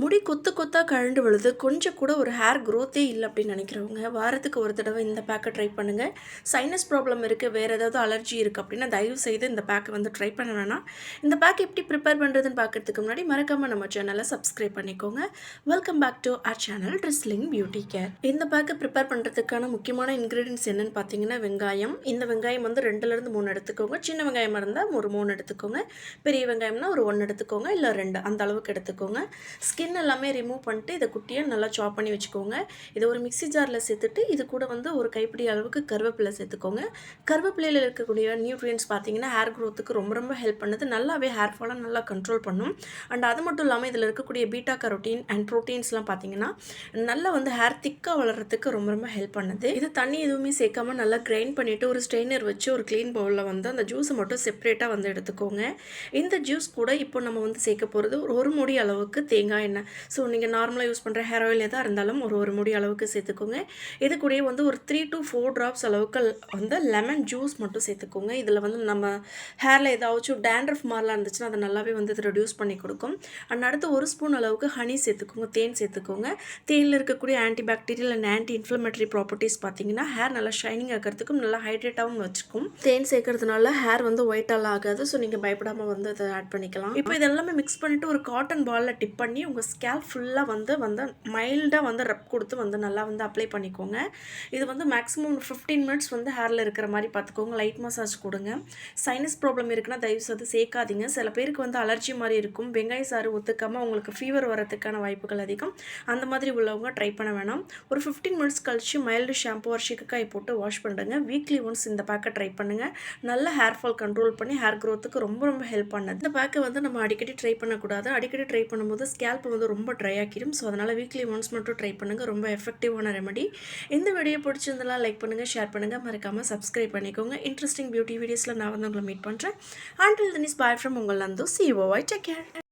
முடி கொத்து கொத்தாக கழண்டு விழுது. கொஞ்சம் கூட ஒரு ஹேர் க்ரோத்தே இல்லை அப்படின்னு நினைக்கிறவங்க வாரத்துக்கு ஒரு தடவை இந்த பேக்கை ட்ரை பண்ணுங்கள் சைனஸ் ப்ராப்ளம் இருக்குது வேறு ஏதாவது அலர்ஜி இருக்குது அப்படின்னா தயவு செய்து இந்த பேக்கை வந்து ட்ரை பண்ண வேணாம். இந்த பேக் எப்படி ப்ரிப்பேர் பண்ணுறதுன்னு பார்க்கறதுக்கு முன்னாடி மறக்காமல் நம்ம சேனலை சப்ஸ்கிரைப் பண்ணிக்கோங்க. Welcome back to our channel drizzling beauty care இந்த பேக்கை ப்ரிப்பேர் பண்ணுறதுக்கான முக்கியமான இன்க்ரீடியன்ஸ் என்னென்னு பார்த்தீங்கன்னா வெங்காயம். இந்த வெங்காயம் வந்து ரெண்டுலேருந்து மூணு எடுத்துக்கோங்க. சின்ன வெங்காயமாக இருந்தால் ஒரு மூணு எடுத்துக்கோங்க. பெரிய வெங்காயம்னா ஒரு ஒன்று எடுத்துக்கோங்க. இல்லை ரெண்டு. அந்த அளவுக்கு எடுத்துக்கோங்க. ஸ்கின் எல்லாமே ரிமூவ் பண்ணிட்டு இதை குட்டியாக நல்லா சாப் பண்ணி வச்சுக்கோங்க. இதை ஒரு மிக்ஸி ஜாரில் சேர்த்துட்டு இது கூட வந்து ஒரு கைப்பிடி அளவுக்கு கருவேப்பிலை சேர்த்துக்கோங்க. கருவேப்பிலையில் இருக்கக்கூடிய நியூட்ரியன்ஸ் பார்த்தீங்கன்னா ஹேர் க்ரோத்துக்கு ரொம்ப ரொம்ப ஹெல்ப் பண்ணுது. நல்லாவே ஹேர் ஃபாலை நல்லா கண்ட்ரோல் பண்ணும். அண்ட் அது மட்டும் இல்லாமல் இதில் இருக்கக்கூடிய பீட்டா கரோட்டீன் அண்ட் ப்ரோட்டீன்ஸ்லாம் பார்த்தீங்கன்னா நல்லா வந்து ஹேர் திக்காக வளர்கிறதுக்கு ரொம்ப ரொம்ப ஹெல்ப் பண்ணுது. இது தண்ணி எதுவுமே சேர்க்காம நல்லா கிரைண்ட் பண்ணிவிட்டு ஒரு ஸ்ட்ரெயினர் வச்சு ஒரு க்ளீன் பவுலில் வந்து அந்த ஜூஸை மட்டும் செப்பரேட்டாக வந்து எடுத்துக்கோங்க. இந்த ஜூஸ் கூட இப்போ நம்ம வந்து சேர்க்க போகிறது ஒரு ஒரு முடி அளவுக்கு தேங்காய் எண்ணெய் ஸோ நீங்கள் நார்மலாக யூஸ் பண்ணுற ஹேர் ஆயில் எதாக இருந்தாலும் ஒரு ஒரு முடி அளவுக்கு சேர்த்துக்கோங்க. இது கூடயே வந்து ஒரு த்ரீ டு ஃபோர் ட்ராப்ஸ் அளவுக்கு வந்து லெமன் ஜூஸ் மட்டும் சேர்த்துக்கோங்க. இதில் வந்து நம்ம ஹேரில் ஏதாச்சும் டேண்ட்ரஃப் மாதிரிலாம் இருந்துச்சுன்னா அதை நல்லாவே வந்து இது ரெடியூஸ் பண்ணி கொடுக்கும். அண்ட் அடுத்து ஒரு ஸ்பூன் அளவுக்கு ஹனி சேர்த்துக்கோங்க. தேன் சேர்த்துக்கோங்க. தேனில் இருக்கக்கூடிய anti bacterial and anti inflammatory properties பார்த்தீங்கன்னா ஹேர் நல்லா ஷைனிங் ஆகிறதுக்கும் நல்லா ஹைட்ரேட்டாகவும் வச்சுக்கும். தேன் சேர்க்கறதுனால ஹேர் வந்து ஒயிட்டால் ஆகாது. ஸோ நீங்கள் பயப்படாமல் வந்து அதை ஆட் பண்ணிக்கலாம். இப்போ இதெல்லாமே மிக்ஸ் பண்ணிவிட்டு ஒரு காட்டன் பாலில் டிப் பண்ணி உங்கள் ஸ்கேல் ஃபுல்லாக வந்து வந்து மைல்டாக வந்து ரப் கொடுத்து வந்து நல்லா வந்து அப்ளை பண்ணிக்கோங்க. இது வந்து மேக்ஸிமம் ஃபிஃப்டீன் மினிட்ஸ் வந்து ஹேரில் இருக்கிற மாதிரி பார்த்துக்கோங்க. லைட் மசாஜ் கொடுங்க. சைனஸ் ப்ராப்ளம் இருக்குன்னா தயவு செய்து சேர்க்காதீங்க. சில பேருக்கு வந்து அலர்ஜி மாதிரி இருக்கும். வெங்காய சாறு ஒத்துக்காமல் உங்களுக்கு ஃபீவர் வரதுக்கான வாய்ப்புகள் அதிகம். அந்த மாதிரி உள்ளவங்க ட்ரை பண்ண வேணாம். ஒரு ஃபிஃப்டீன் மினிட்ஸ் கழிச்சு மைல்டு ஷாம்பு ஒரு சிக்கக்காய் போட்டு வாஷ் பண்ணுங்க வீக்லி ஒன்ஸ் இந்த பேக்கை ட்ரை பண்ணுங்கள் நல்ல ஹேர் ஃபால் கண்ட்ரோல் பண்ணி ஹேர் க்ரோத்துக்கு ரொம்ப ரொம்ப ஹெல்ப் பண்ணுது. இந்த பேக்கை வந்து நம்ம அடிக்கடி ட்ரை பண்ணக்கூடாது. அடிக்கடி ட்ரை பண்ணும்போது ஸ்கேல்ப் வந்து ரொம்ப ட்ரை ஆக்கிடும் ஸோ அதனால் வீக்லி ஒன்ஸ் மட்டும் ட்ரை பண்ணுங்கள் ரொம்ப எஃபெக்டிவான ரெமடி இந்த வீடியோ பிடிச்சிருந்தெல்லாம் லைக் பண்ணுங்கள் ஷேர் பண்ணுங்கள் மறக்காமல் சப்ஸ்கிரைப் பண்ணிக்கோங்க. இன்ட்ரெஸ்டிங் பியூட்டி வீடியோஸில் நான் வந்து உங்களை மீட் பண்ணுறேன் அண்டில் தினிஸ் பாய் ஃப்ரம் உங்கள் நந்து. சி ஓ டேக் கேர்